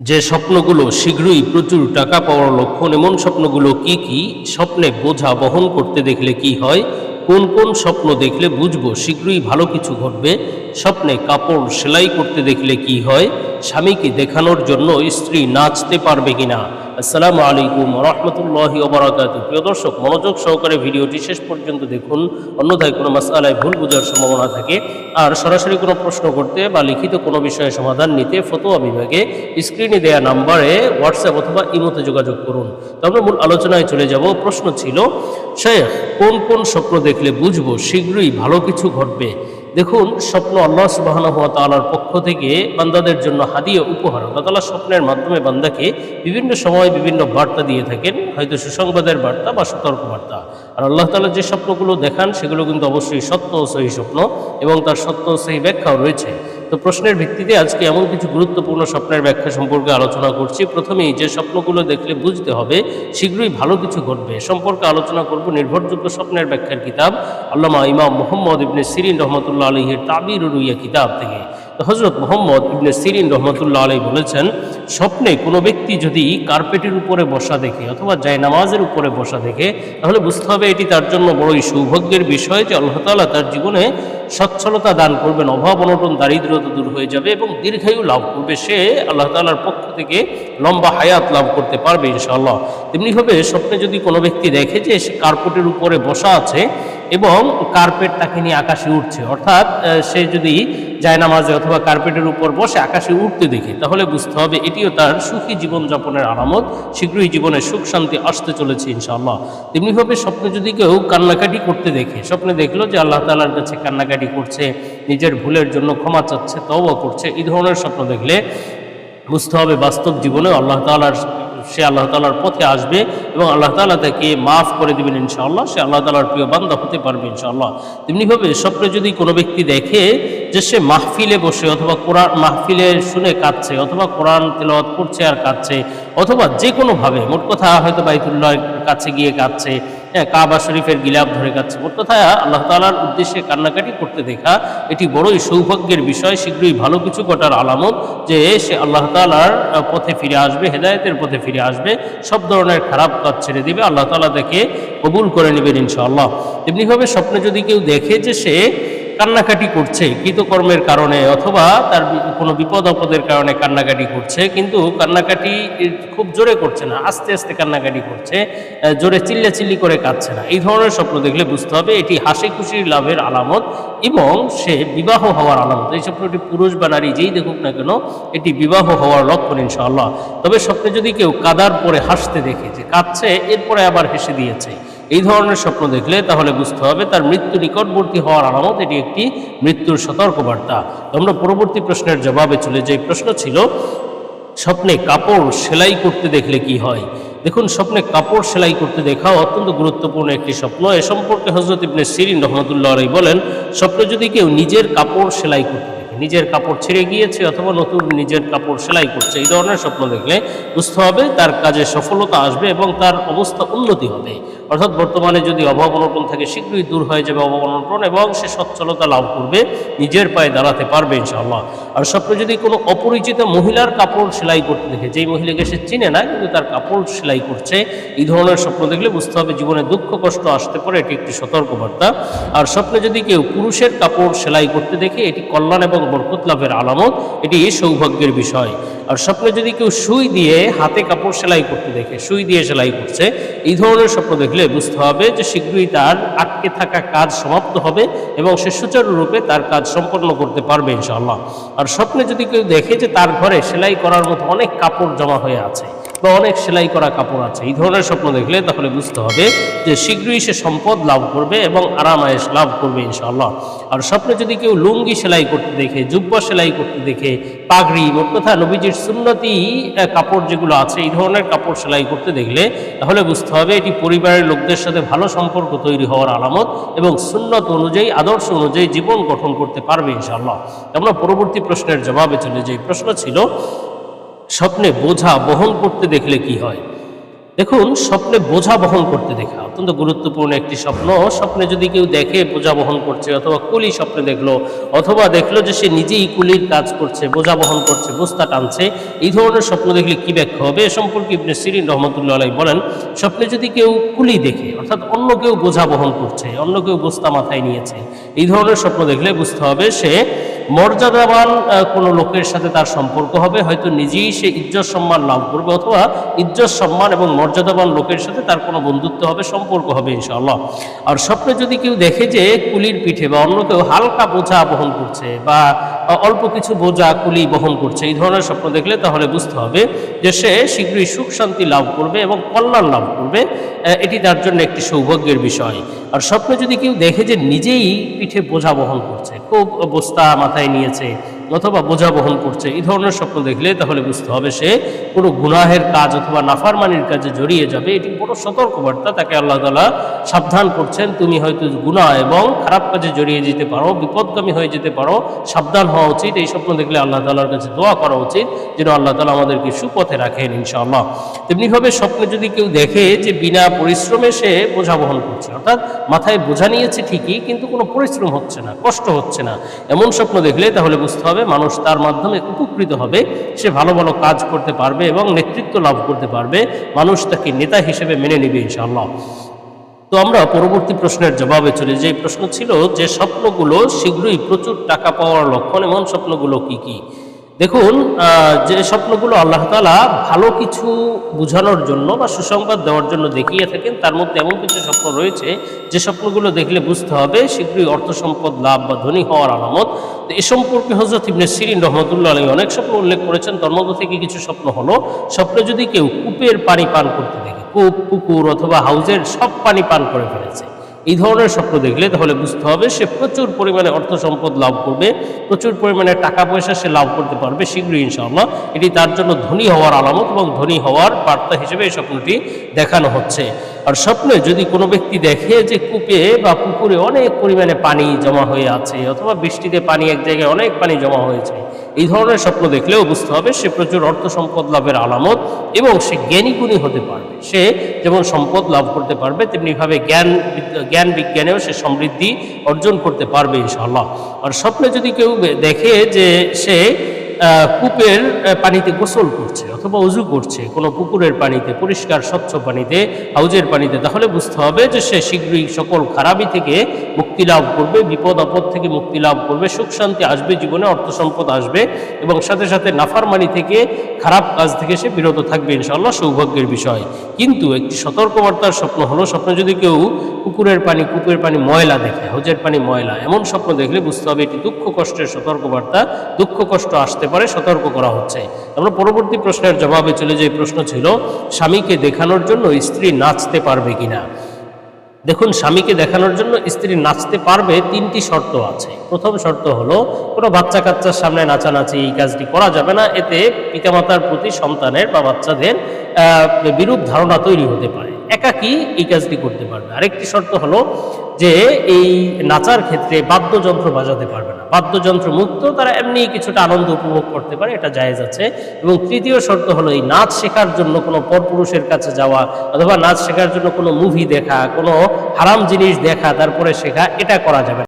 যে স্বপ্নগুলো শীঘ্রই প্রচুর টাকা পাওয়ার লক্ষণ, এমন স্বপ্নগুলো কি কি? স্বপ্নে বোঝা বহন করতে দেখলে কি হয়? কোন কোন স্বপ্ন দেখলে বুঝব? শীঘ্রই ভালো কিছু ঘটবে। স্বপ্নে কাপড় সেলাই করতে দেখলে কি হয়? স্বামীকে দেখানোর জন্য স্ত্রী নাচতে পারবে কিনা? আসসালামু আলাইকুম রহমতুল্লাহি ওবরাকাত প্রিয় দর্শক, মনোযোগ সহকারে ভিডিওটি শেষ পর্যন্ত দেখুন। অন্যথায় কোনো মাসালায় ভুল বোঝার সম্ভাবনা থাকে। আর সরাসরি কোনো প্রশ্ন করতে বা লিখিত কোনো বিষয়ে সমাধান নিতে ফতোয়া বিভাগে স্ক্রিনে দেয়া নাম্বারে হোয়াটসঅ্যাপ অথবা ইমোতে যোগাযোগ করুন। তো আমরা মূল আলোচনায় চলে যাব। প্রশ্ন ছিল, শেখ, কোন কোন স্বপ্ন দেখলে বুঝব? শীঘ্রই ভালো কিছু ঘটবে। দেখুন, স্বপ্ন আল্লাহ সুবাহন হওয়া তালার পক্ষ থেকে বান্দাদের জন্য হাদিয়া উপহার। আল্লাহ তালা স্বপ্নের মাধ্যমে বান্দাকে বিভিন্ন সময় বিভিন্ন বার্তা দিয়ে থাকেন, হয়তো সুসংবাদের বার্তা বা সতর্ক বার্তা আর আল্লাহ তালা যে স্বপ্নগুলো দেখান, সেগুলো কিন্তু অবশ্যই সত্য ও সহি স্বপ্ন এবং তার সত্য ও সহি ব্যাখ্যাও রয়েছে। তো প্রশ্নের ভিত্তিতে আজকে এমন কিছু গুরুত্বপূর্ণ স্বপ্নের ব্যাখ্যা সম্পর্কে আলোচনা করছি। প্রথমেই যে স্বপ্নগুলো দেখলে বুঝতে হবে, শীঘ্রই ভালো কিছু ঘটবে। সম্পর্কে আলোচনা করব নির্ভরযোগ্য স্বপ্নের ব্যাখ্যার কিতাব, আল্লামা ইমাম মোহাম্মদ ইবনে সিরিন রহমতুল্লাহ আলহির তাবির রুইয়া কিতাব থেকে। হজরত মোহাম্মদ ইবনে সিরিন রহমতুল্লাহ আলী বলেছেন, স্বপ্নে কোনো ব্যক্তি যদি কার্পেটের উপরে বসা দেখে অথবা জায়নামাজের উপরে বসা দেখে, তাহলে বুঝতে হবে এটি তার জন্য বড়ই সৌভাগ্যের বিষয় যে আল্লাহ তাআলা তার জীবনে সচ্ছলতা দান করবেন, অভাব অনটন দারিদ্রতা দূর হয়ে যাবে এবং দীর্ঘায়ু লাভ করবে। সে আল্লাহ তালার পক্ষ থেকে লম্বা হায়াত লাভ করতে পারবে ইনশাআল্লাহ। তেমনিভাবে স্বপ্নে যদি কোনো ব্যক্তি দেখে যে সে কার্পেটের উপরে বসা আছে এবং কার্পেট তাকে নিয়ে আকাশে উঠছে অর্থাৎ সে যদি জায়নামাজে অথবা কার্পেটের উপর বসে আকাশে উঠতে দেখে, তাহলে বুঝতে হবে এটিও তার সুখী জীবনযাপনের আলামত শীঘ্রই জীবনে সুখ, শান্তি আসতে চলেছে ইনশাআল্লাহ। তেমনিভাবে স্বপ্নে যদি কেউ কান্নাকাটি করতে দেখে, স্বপ্নে দেখল যে আল্লাহ তালার কাছে কান্নাকাটি করছে, নিজের ভুলের জন্য ক্ষমা চাচ্ছে, তওবা করছে, এই ধরনের স্বপ্ন দেখলে বুঝতে হবে বাস্তব জীবনে আল্লাহ তালার সে আল্লাহ তালার পথে আসবে এবং আল্লাহ তালা তাকে মাফ করে দেবেন ইনশাআল্লাহ। সে আল্লাহ তালার প্রিয় বান্ধব হতে পারবে ইনশাআল্লাহ। তেমনিভাবে স্বপ্নে যদি কোনো ব্যক্তি দেখে যে সে মাহফিলে বসে অথবা কোরআন মাহফিলে শুনে কাঁদছে অথবা কোরআন তেলত করছে আর কাঁদছে অথবা যে কোনোভাবে মোট কথা হয়তো বাইতুল্লাহর কাছে গিয়ে কাঁদছে হ্যাঁ কাবা শরীফের গিলাপ ধরে কাচ্ছে মোট আল্লাহ তালার উদ্দেশ্যে কান্নাকাটি করতে দেখা, এটি বড়ই সৌভাগ্যের বিষয়, শীঘ্রই ভালো কিছু ঘটার আলামত যে সে আল্লাহ তালার পথে ফিরে আসবে, হেদায়তের পথে ফিরে আসবে, সব ধরনের খারাপ কাজ ছেড়ে দেবে, আল্লাহ তালা তাকে কবুল করে নেবেন ইনশাআল্লাহ। তেমনিভাবে স্বপ্নে যদি কেউ দেখে যে সে কান্নাকাটি করছে, কৃতকর্মের কারণে অথবা তার কোনো বিপদ আপদের কারণে কান্নাকাটি করছে, কিন্তু কান্নাকাটি খুব জোরে করছে না, আস্তে আস্তে কান্নাকাটি করছে জোরে চিল্লা চিল্লি করে কাঁদছে না। এই ধরনের স্বপ্ন দেখলে বুঝতে হবে এটি হাসি খুশির লাভের আলামত এবং সে বিবাহ হওয়ার আলামত। এই স্বপ্নটি পুরুষ বা নারী যেই দেখুক না কেন, এটি বিবাহ হওয়ার লক্ষণ ইনশাআল্লাহ। তবে স্বপ্নে যদি কেউ কাদার পরে হাসতে দেখে যে কাঁদছে, এরপরে আবার হেসে দিয়েছে। এই ধরনের স্বপ্ন দেখলে তাহলে বুঝতে হবে তার মৃত্যু নিকটবর্তী হওয়ার আলামত এটি একটি মৃত্যুর সতর্কবার্তা। আমরা পরবর্তী প্রশ্নের জবাবে চলে যাই। প্রশ্ন ছিল, স্বপ্নে কাপড় সেলাই করতে দেখলে কি হয়? দেখুন, স্বপ্নে কাপড় সেলাই করতে দেখা অত্যন্ত গুরুত্বপূর্ণ একটি স্বপ্ন। এ সম্পর্কে হজরত ইবনে সিরিন রহমতুল্লাহ আলাই বলেন, স্বপ্নে যদি কেউ নিজের কাপড় সেলাই করতে দেখে, নিজের কাপড় ছেড়ে গিয়েছে অথবা নতুন নিজের কাপড় সেলাই করছে, এই ধরনের স্বপ্ন দেখলে বুঝতে হবে তার কাজে সফলতা আসবে এবং তার অবস্থা উন্নতি হবে। অর্থাৎ বর্তমানে যদি অভাব অনটন থাকে, শীঘ্রই দূর হয়ে যাবে অভাব অনটন এবং সে সচ্ছলতা লাভ করবে, নিজের পায়ে দাঁড়াতে পারবে ইনশাআল্লাহ। আর স্বপ্নে যদি কোনো অপরিচিত মহিলার কাপড় সেলাই করতে দেখে, যেই মহিলাকে সে চিনে না, কিন্তু তার কাপড় সেলাই করছে, এই ধরনের স্বপ্ন দেখলে বুঝতে হবে জীবনে দুঃখ, কষ্ট আসতে পারে, এটি একটি সতর্কবার্তা। আর স্বপ্নে যদি কেউ পুরুষের কাপড় সেলাই করতে দেখে, এটি কল্যাণ এবং বরকত লাভের আলামত, এটি সৌভাগ্যের বিষয়। আর স্বপ্নে যদি কেউ সুই দিয়ে হাতে কাপড় সেলাই করতে দেখে, সুই দিয়ে সেলাই করছে, এই ধরনের স্বপ্ন দেখলে বুঝতে হবে যে শীঘ্রই তার আটকে থাকা কাজ সমাপ্ত হবে এবং সে সুচারুরূপে তার কাজ সম্পন্ন করতে পারবে ইনশাআল্লাহ। আর স্বপ্নে যদি কেউ দেখে যে তার ঘরে সেলাই করার মতো অনেক কাপড় জমা হয়ে আছে বা অনেক সেলাই করা কাপড় আছে। এই ধরনের স্বপ্ন দেখলে তাহলে বুঝতে হবে যে শীঘ্রই সে সম্পদ লাভ করবে এবং আরামায়েশ লাভ করবে ইনশাআল্লাহ। আর স্বপ্নে যদি কেউ লুঙ্গি সেলাই করতে দেখে, জুব্বা সেলাই করতে দেখে, পাগড়ি মোট কথা নবীজির সুন্নতি কাপড় যেগুলো আছে, এই ধরনের কাপড় সেলাই করতে দেখলে তাহলে বুঝতে হবে এটি পরিবারের লোকদের সাথে ভালো সম্পর্ক তৈরি হওয়ার আলামত এবং সুন্নত অনুযায়ী, আদর্শ অনুযায়ী জীবন গঠন করতে পারবে ইনশাআল্লাহ। আমরা পরবর্তী প্রশ্নের জবাবে চলে যাই। প্রশ্ন ছিল স্বপ্নে বোঝা বহন করতে দেখলে কি হয়? দেখুন, স্বপ্নে বোঝা বহন করতে দেখা অত্যন্ত গুরুত্বপূর্ণ একটি স্বপ্ন। স্বপ্নে যদি কেউ দেখে বোঝা বহন করছে, অথবা কুলি স্বপ্নে দেখল, অথবা দেখল যে সে নিজেই কুলির কাজ করছে, বোঝা বহন করছে, বস্তা টানছে, এই ধরনের স্বপ্ন দেখলে কি ব্যাখ্যা হবে? এ সম্পর্কে ইবনে সিরিন রহমতুল্লাহ আলাই বলেন, স্বপ্নে যদি কেউ কুলি দেখে, অর্থাৎ অন্য কেউ বোঝা বহন করছে, অন্য কেউ বস্তা মাথায় নিয়েছে, এই ধরনের স্বপ্ন দেখলে বুঝতে হবে সে মর্যাদাবান কোনো লোকের সাথে তার সম্পর্ক হবে, হয়তো নিজেই সে ইজ্জত সম্মান লাভ করবে, অথবা ইজ্জত সম্মান এবং মর্যাদাবান লোকের সাথে তার কোনো বন্ধুত্ব হবে, সম্পর্ক হবে, ইনশাআল্লাহ। আর স্বপ্নে যদি কেউ দেখে যে কুলির পিঠে বা অন্য কেউ হালকা বোঝা বহন করছে বা অল্প কিছু বোঝা কুলি বহন করছে, এই ধরনের স্বপ্ন দেখলে তাহলে বুঝতে হবে যে সে শীঘ্রই সুখ শান্তি লাভ করবে এবং কল্যাণ লাভ করবে। এটি তার জন্য একটি সৌভাগ্যের বিষয়। আর স্বপ্নে যদি কেউ দেখে যে নিজেই পিঠে বোঝা বহন করছে খুব বস্তা মাথায় নিয়েছে অথবা বোঝা বহন করছে, এই ধরনের স্বপ্ন দেখলে তাহলে বুঝতে হবে সে কোনো গুনাহের কাজ অথবা নাফারমানির কাজে জড়িয়ে যাবে। এটি বড় সতর্কবার্তা, তাকে আল্লাহ তালা সাবধান করছেন। তুমি হয়তো গুনাহ এবং খারাপ কাজে জড়িয়ে যেতে পারো, বিপদগামী হয়ে যেতে পারো, সাবধান হওয়া উচিত। এই স্বপ্ন দেখলে আল্লাহ তালার কাছে দোয়া করা উচিত, যেন আল্লাহ তালা আমাদেরকে সুপথে রাখেন, ইনশাআল্লাহ। তেমনিভাবে স্বপ্নে যদি কেউ দেখে যে বিনা পরিশ্রমে সে বোঝা বহন করছে, অর্থাৎ মাথায় বোঝা নিয়েছে ঠিকই, কিন্তু কোনো পরিশ্রম হচ্ছে না, কষ্ট হচ্ছে না, এমন স্বপ্ন দেখলে তাহলে বুঝতে হবে মানুষ তার মাধ্যমে উপকৃত হবে, সে ভালো ভালো কাজ করতে পারবে এবং নেতৃত্ব লাভ করতে পারবে। মানুষ তাকে নেতা হিসেবে মেনে নেবে ইনশাআল্লাহ। তো আমরা পরবর্তী প্রশ্নের জবাবে চলে যে প্রশ্ন ছিল যে স্বপ্নগুলো শীঘ্রই প্রচুর টাকা পাওয়ার লক্ষণ এমন স্বপ্নগুলো কি কি? দেখুন যে স্বপ্নগুলো আল্লাহ তালা ভালো কিছু বোঝানোর জন্য বা সুসংবাদ দেওয়ার জন্য দেখিয়ে থাকেন, তার মধ্যে এমন কিছু স্বপ্ন রয়েছে যে স্বপ্নগুলো দেখলে বুঝতে হবে শীঘ্রই অর্থ সম্পদ, লাভ বা ধনী হওয়ার আলামত। এ সম্পর্কে হজরত ইবনে সিরিন রহমতুল্লাহ আলী অনেক স্বপ্ন উল্লেখ করেছেন, তার মধ্যে থেকে কিছু স্বপ্ন হলো, স্বপ্নে যদি কেউ কূপের পানি পান করতে দেখে, কূপ, পুকুর অথবা হাউজের সব পানি পান করে ফেলেছে এই ধরনের স্বপ্ন দেখলে তাহলে বুঝতে হবে সে প্রচুর পরিমাণে অর্থ সম্পদ লাভ করবে, প্রচুর পরিমাণে টাকা পয়সা সে লাভ করতে পারবে শীঘ্রই ইনশাআল্লাহ। এটি তার জন্য ধনী হওয়ার আলামত এবং ধনী হওয়ার বার্তা হিসেবে এই স্বপ্নটি দেখানো হচ্ছে। আর স্বপ্নে যদি কোনো ব্যক্তি দেখে যে কূপে বা পুকুরে অনেক পরিমাণে পানি জমা হয়ে আছে, অথবা বৃষ্টিতে পানি এক জায়গায় অনেক পানি জমা হয়েছে, এই ধরনের স্বপ্ন দেখলেও বুঝতে হবে সে প্রচুর অর্থ সম্পদ লাভের আলামত এবং সে জ্ঞানী গুণী হতে পারবে। সে যেমন সম্পদ লাভ করতে পারবে, তেমনিভাবে জ্ঞান জ্ঞান বিজ্ঞানেও সে সমৃদ্ধি অর্জন করতে পারবে ইনশাআল্লাহ। আর স্বপ্নে যদি কেউ দেখে যে সে কূপের পানিতে গোসল করছে অথবা উজু করছে, কোনো পুকুরের পানিতে, পরিষ্কার, স্বচ্ছ পানিতে, হাউজের পানিতে, তাহলে বুঝতে হবে যে সে শীঘ্রই সকল খারাপি থেকে মুক্তি লাভ করবে, বিপদ, আপদ থেকে মুক্তি লাভ করবে, সুখ, শান্তি আসবে, জীবনে অর্থ সম্পদ আসবে এবং সাথে সাথে নাফারমানি থেকে, খারাপ কাজ থেকে সে বিরত থাকবে ইনশাআল্লাহ, সৌভাগ্যের বিষয়। কিন্তু একটি সতর্কবার্তার স্বপ্ন হলো, স্বপ্ন যদি কেউ পুকুরের পানি, কূপের পানি ময়লা দেখে হজের পানি ময়লা, এমন স্বপ্ন দেখলে বুঝতে হবে এটি দুঃখ কষ্টের সতর্কবার্তা, দুঃখ কষ্ট আসতে পারে সতর্ক করা হচ্ছে। আমরা পরবর্তী প্রশ্নের জবাবে চলে যে প্রশ্ন ছিল, স্বামীকে দেখানোর জন্য স্ত্রী নাচতে পারবে কিনা? দেখুন, স্বামীকে দেখানোর জন্য স্ত্রী নাচতে পারবে তিনটি শর্ত আছে। প্রথম শর্ত হলো, কোনো বাচ্চা কাচ্চার সামনে নাচানাচি এই কাজটি করা যাবে না। এতে পিতামাতার প্রতি সন্তানের বা বাচ্চাদের বিরূপ ধারণা তৈরি হতে পারে। একাকী এই কাজটি করতে পারবে। আরেকটি শর্ত হলো যে এই নাচার ক্ষেত্রে বাদ্যযন্ত্র বাজাতে পারবে না। বাদ্যযন্ত্র মুক্ত, তারা এমনি কিছুটা আনন্দ উপভোগ করতে পারে, এটা জায়েজ আছে। এবং তৃতীয় শর্ত হলো এই নাচ শেখার জন্য কোনো পরপুরুষের কাছে যাওয়া অথবা নাচ শেখার জন্য কোনো মুভি দেখা, কোনো হারাম জিনিস দেখা, তারপরে শেখা, এটা করা যাবে।